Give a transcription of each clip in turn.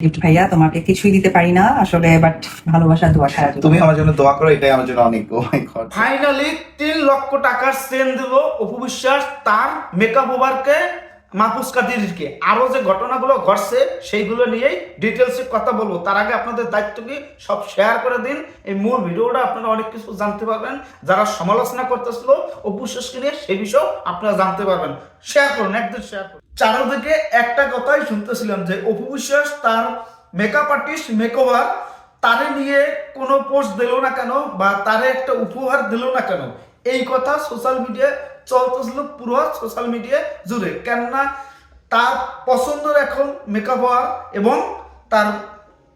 Gift ভাইয়া তোমাকে কিছুই দিতে পারি না আসলে বাট ভালোবাসা দোয়া সারা তুমি আমার জন্য দোয়া করো এটাই আমার জন্য অনেক ও ফাইনালি তিন লক্ষ টাকার সেন দিল অপু বিশ্বাস তার মেকআপ ওভারকে মাহফুজ কাদিরকে। আরও যে ঘটনাগুলো ঘটছে সেইগুলো নিয়েই ডিটেলসে কথা বলব। তার আগে আপনাদের দায়িত্ব কি? সব শেয়ার করে দিন। এই মূল ভিডিওটা আপনারা অনেক কিছু জানতে পারবেন। যারা সমালোচনা করতেছিল অপু বিশ্বাসকে নিয়ে সেই বিষয় আপনারা জানতে পারবেন। শেয়ার করুন একদম শেয়ার করুন। চারোদিকে একটা কথাই শুনতেছিলাম যে অপু বিশ্বাস তার মেকআপ আর্টিস্ট মেকওভার তারে নিয়ে কোনো পোস্ট দিল না কেন বা তারে একটা উপহার দিল না কেন? এই কথা সোশ্যাল মিডিয়ায় চলতেছিল পুরো সোশ্যাল মিডিয়া জুড়ে। কেননা তার পছন্দের এখন মেকআপ হওয়ার এবং তার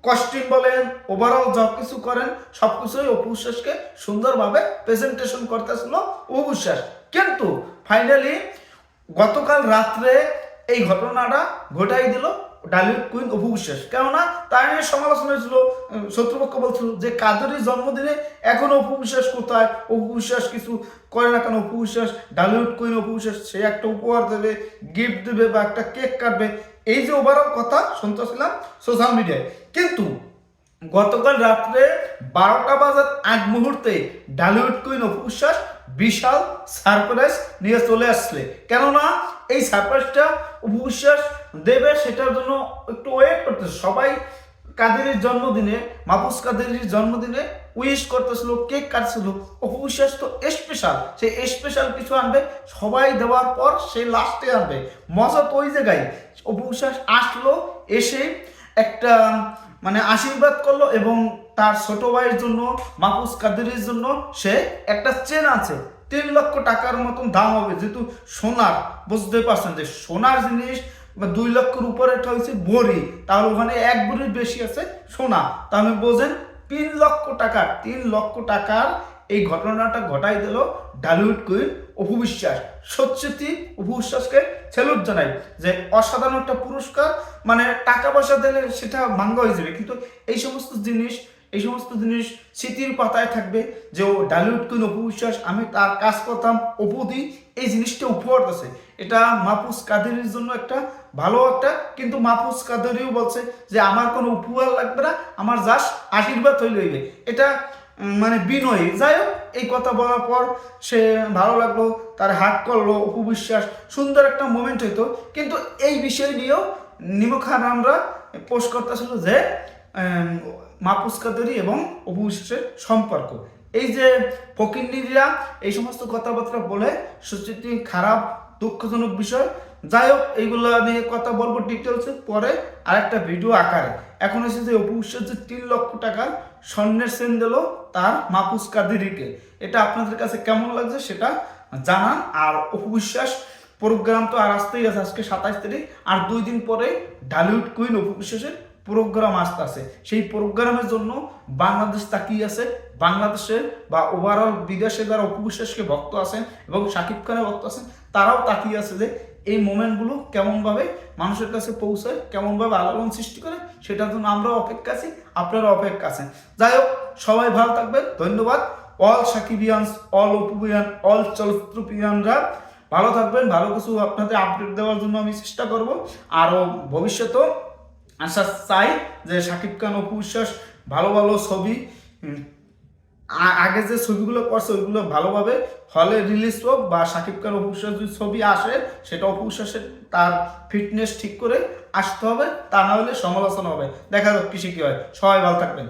কস্টিউম বলেন ওভারঅল যা কিছু করেন সব কিছুই অপু বিশ্বাসকে সুন্দরভাবে প্রেজেন্টেশন করতেছিল অপু বিশ্বাস। কিন্তু ফাইনালি গতকাল রাত্রে এই ঘটনাটা ঘটাই দিল ডালিউড কুইন অপু বিশ্বাস। কেননা তার নিয়ে সমালোচনা হয়েছিল শত্রুপক্ষ বলছিল যে কাদেরই জন্মদিনে এখন অপু বিশ্বাস কোথায়? অপু বিশ্বাস কিছু করে না কেন? অপু বিশ্বাস ডালিউড কুইন অপু বিশ্বাস, সে একটা উপহার দেবে গিফট দেবে বা একটা কেক কাটবে। এই যে ওভারঅল কথা শুনতে শুনতেছিলাম সোশ্যাল মিডিয়ায় কিন্তু গতকাল রাত্রে বারোটা বাজার আগ মুহূর্তে ডালিউড কুইন অপু বিশ্বাস বিশাল সারপ্রাইজ নিয়ে চলে আসলে। কেননা এই সারপ্রাইজটা অপু বিশ্বাস দেবে সেটার জন্য একটু ওয়েট করতে সবাই কাদেরের জন্মদিনে, মাহফুজ কাদেরের জন্মদিনে উইশ করতেছিল কেক কাটছিল। অপু বিশ্বাস তো স্পেশাল সে স্পেশাল কিছু আনবে, সবাই দেওয়ার পর সে লাস্টে আনবে। মজা তো ওই জায়গায়। অপু বিশ্বাস আসলো, এসে একটা মানে আশীর্বাদ করল এবং তার ছোট ভাইয়ের জন্য, মাহফুজ কাদেরের জন্য সে একটা চেন আছে। তিন লক্ষ টাকার মতন দাম হবে, যেহেতু সোনার, বুঝতে পারছেন যে সোনার জিনিস বা দুই লক্ষের উপরে একটা হয়েছে বড়ি, তাহলে ওখানে এক বড়ির বেশি আছে সোনা। তা আমি বোঝেন তিন লক্ষ টাকার, তিন লক্ষ টাকার এই ঘটনাটা ঘটাই দিল ডালিউড কুইন অপু বিশ্বাস। সত্যি অপু বিশ্বাসকে জানাই যে অসাধারণ একটা পুরস্কার মানে টাকা পয়সা দিলে সেটা ভাঙ্গা হয়ে যাবে। কিন্তু এই সমস্ত জিনিস, এই সমস্ত জিনিস স্মৃতির পাতায় থাকবে যে ও ডালিউড কুইন, অপু বিশ্বাস, আমি তার কাজ করতাম, অপু এই জিনিসটা উপহার আছে এটা মাহফুজ কাদেরের জন্য একটা ভালো একটা, কিন্তু মাহফুজ কাদেরিও বলছে যে, আমার কোনো উপহার লাগবে না, আমার জাস্ট আশীর্বাদ হইলে হইবে। এটা মানে বিনয়ী। যাই হোক এই কথা বলার পর সে ভালো লাগল, তার হাত করল অপু বিশ্বাস সুন্দর একটা মোমেন্ট হইতো। কিন্তু এই বিষয় নিয়েও নিমু খান আমরা পোস্ট করতেছিল যে মাহফুজ এবং অপু বিশ্বাসের সম্পর্ক। এই যে ফকিন্দিরা এই সমস্ত কথাবার্তা বলে সুস্থিতি খারাপ, দুঃখজনক বিষয়। যাই হোক, এইগুলো নিয়ে কথা বলব ডিটেলসে পরে আর একটা ভিডিও আকারে। এখন এসে যে অপু যে তিন লক্ষ টাকার স্বর্ণের সেন দিল তার মাহফুজ কাদেরিকে। এটা আপনাদের কাছে কেমন লাগছে সেটা জানান। আর অপু বিশ্বাস প্রোগ্রাম তো আর আসতেই আছে আজকে সাতাইশ তারিখ। আর দুই দিন পরে ডালিউড কুইন অপু বিশ্বাসের প্রোগ্রাম আসতে আছে সেই প্রোগ্রামের জন্য বাংলাদেশ তাকিয়ে আছে। বাংলাদেশে বা ওভারঅল বিদেশে যারা অপু বিশ্বাসকে ভক্ত আছেন এবং শাকিব খানের ভক্ত আছেন, তারাও তাকিয়ে আছে যে এই মোমেন্টগুলো কেমনভাবে মানুষের কাছে পৌঁছায়, কেমনভাবে আলোড়ন সৃষ্টি করে, সেটার জন্য আমরাও অপেক্ষা আছি, আপনারা অপেক্ষা আছেন। যাই হোক, সবাই ভালো থাকবেন, ধন্যবাদ। অল সাকিবিয়ানস অল অপুবিয়ান অল চলচ্চিত্রপিয়ানরা ভালো থাকবেন, ভালো কিছু আপনাদের আপডেট দেওয়ার জন্য আমি চেষ্টা করব। আরও ভবিষ্যতেও আশা চাই যে শাকিব খান অপু বিশ্বাস ভালো ভালো ছবি আগে যে ছবিগুলো করছে, ওইগুলো ভালোভাবে হলে রিলিজ হোক বা সাকিব খান অপুষার যদি ছবি আসে, সেটা অপু তার ফিটনেস ঠিক করে আসতে হবে, তা না হলে সমালোচনা হবে। দেখা যাক কিসে কি হয়। সবাই ভালো থাকবেন।